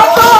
아, 왔다!